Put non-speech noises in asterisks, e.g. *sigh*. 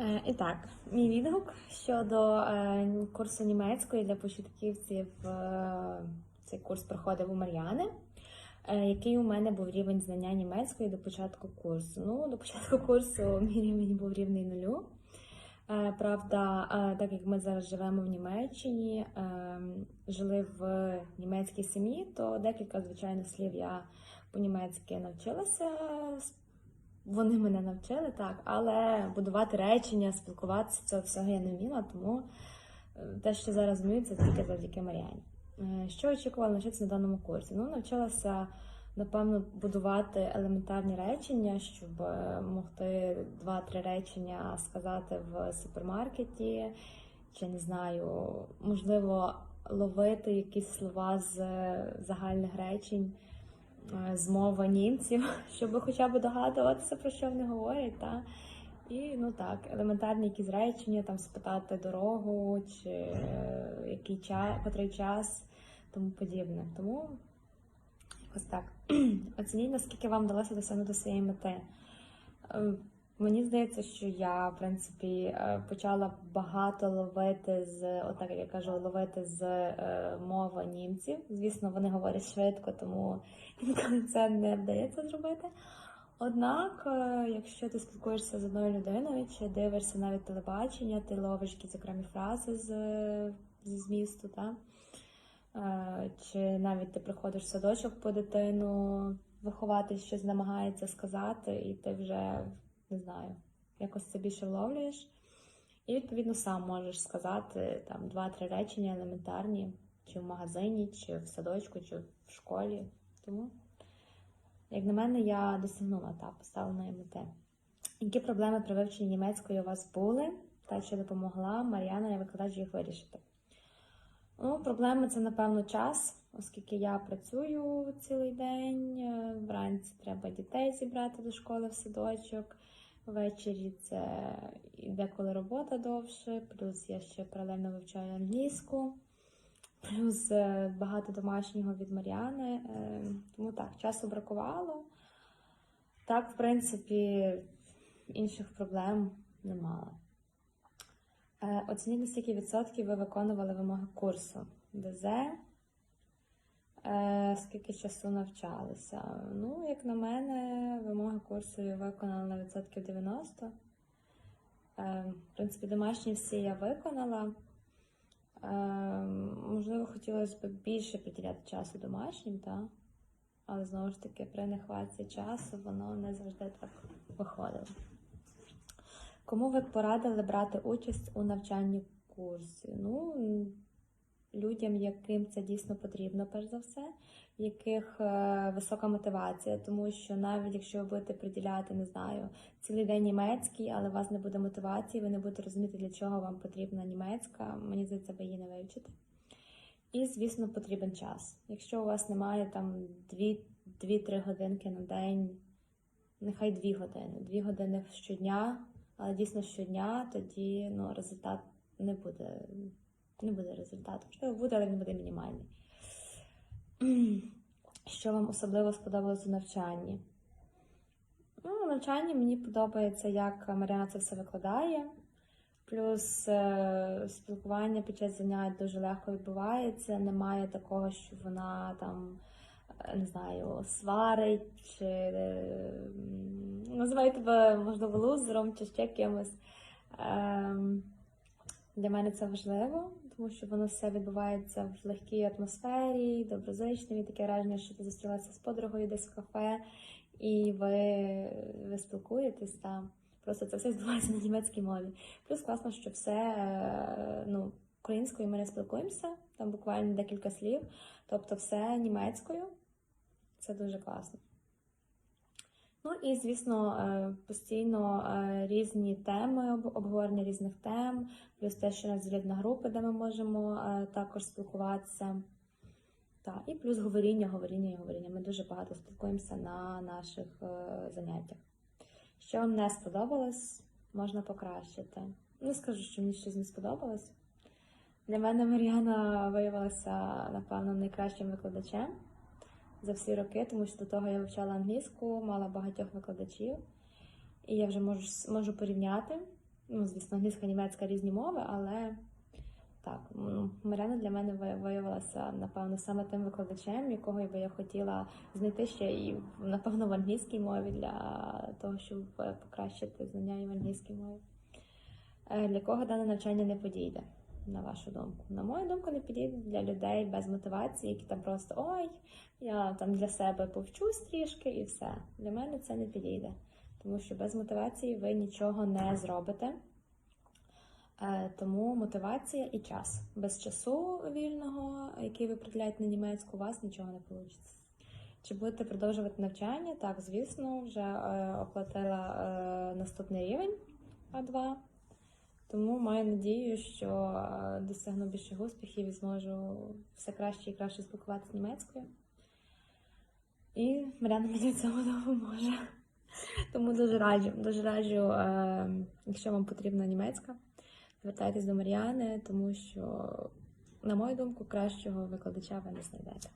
Е, І так, мій відгук щодо е, курсу німецької для початківців. е, Цей курс проходив у Мар'яни. Який у мене був рівень знання німецької до початку курсу? Ну, до початку курсу *laughs* мій рівень був рівний нулю. Правда, так як ми зараз живемо в Німеччині, жили в німецькій сім'ї, то декілька звичайних слів я по-німецьки навчилася. Вони мене навчили так, але будувати речення, спілкуватися цього всього я не вміла, тому е, те, що зараз вмію, це тільки завдяки Мар'яні. Е, Що очікувала навчитися на даному курсі? Ну, навчилася, напевно, будувати елементарні речення, щоб е, могти два-три речення сказати в супермаркеті, чи не знаю, можливо, ловити якісь слова з загальних речень е, з мови німців, *laughs* щоб хоча б догадуватися, про що вони говорять. Та? І ну так, елементарні якісь речення, там спитати дорогу, чи е, який час, котрий час, тому подібне. Тому якось так. *clears throat* Оцініть, наскільки вам вдалося досягнути своєї мети. Е, Мені здається, що я, в принципі, е, почала багато ловити з, отак я кажу, ловити з е, мови німців. Звісно, вони говорять швидко, тому інколи це не вдається зробити. Однак, е, якщо ти спілкуєшся з одною людиною, чи дивишся навіть телебачення, ти ловиш якісь окремі фрази з, зі змісту, та? Е, чи навіть ти приходиш в садочок по дитину, вихователь щось намагається сказати, і ти вже не знаю, якось це більше вловлюєш. І відповідно сам можеш сказати там два-три речення елементарні, чи в магазині, чи в садочку, чи в школі. Тому, як на мене, я досягнула та поставленої мети. Які проблеми при вивченні німецької у вас були, та чи допомогла Мар'яна я викладач їх вирішити? Ну, проблеми це, напевно, час, оскільки я працюю цілий день. е, Вранці треба дітей зібрати до школи в садочок. Ввечері це деколи робота довше, плюс я ще паралельно вивчаю англійську, плюс е, багато домашнього від Мар'яни. е, Тому так, часу бракувало. Так, в принципі, інших проблем не мала. Е, Оцініть, на скільки відсотків ви виконували вимоги курсу ДЗ, скільки часу навчалися. Ну, як на мене, вимоги курсу я виконала на відсотків 90. Е, В принципі, домашні всі я виконала. Е, Можливо, хотілося б більше приділяти часу домашнім, та? але знову ж таки, при нехватці часу воно не завжди так виходило. Кому ви порадили брати участь у навчанні курсі? Ну, людям, яким це дійсно потрібно, перш за все, яких е, висока мотивація, тому що навіть якщо ви будете приділяти, не знаю, цілий день німецький, але у вас не буде мотивації, ви не будете розуміти, для чого вам потрібна німецька, мені здається, ви її не вивчите. І, звісно, потрібен час. Якщо у вас немає там 2-3 годинки на день, нехай 2 години, 2 години щодня, але дійсно щодня, тоді ну, результат не буде, не буде результату. Можливо, буде, але він буде мінімальний. *clears throat* Що вам особливо сподобалось у навчанні? Ну, у навчанні мені подобається, як Мар'яна це все викладає. Плюс е, спілкування під час занять дуже легко відбувається. Немає такого, що вона там, е, не знаю, сварить чи е, називає тебе, можливо, лузером чи ще кимось. Для мене це важливо, тому що воно все відбувається в легкій атмосфері, доброзичливі, таке враження, що ти зустрілася з подругою десь в кафе, і ви, ви спілкуєтесь там. Просто це все відбувається на німецькій мові. Плюс класно, що все е, ну, українською ми не спілкуємося, там буквально декілька слів, тобто все німецькою. Це дуже класно. Ну і, звісно, е, постійно е, різні теми, обговорення різних тем, плюс те, що нас ділять на групи, де ми можемо е, також спілкуватися. Так, і плюс говоріння, говоріння і говоріння. Ми дуже багато спілкуємося на наших заняттях. Що вам не сподобалось, можна покращити. Не скажу, що мені щось не сподобалось. Для мене Мар'яна виявилася, напевно, найкращим викладачем за всі роки, тому що до того я вивчала англійську, мала багатьох викладачів, і я вже можу, можу порівняти. Ну, звісно, англійська, німецька різні мови, але так, Мар'яна для мене виявилася, напевно, саме тим викладачем, якого би я хотіла знайти ще і, напевно, в англійській мові для того, щоб е, покращити знання і в англійській мові. Е, Для кого дане навчання не підійде, на вашу думку? На мою думку, не підійде для людей без мотивації, які там просто ой, я там для себе повчусь трішки і все. Для мене це не підійде, тому що без мотивації ви нічого не зробите. Е, Тому мотивація і час. Без часу вільного, який ви приділяєте на німецьку, у вас нічого не вийде. Чи будете продовжувати навчання? Так, звісно, вже е, оплатила е, наступний рівень А2. Тому маю надію, що е, досягну більших успіхів і зможу все краще і краще спілкуватися німецькою. І Мар'яна мені в цьому допоможе. Тому дуже раджу, дуже раджу, е, якщо вам потрібна німецька, звертайтесь до Мар'яни, тому що, на мою думку, кращого викладача ви не знайдете.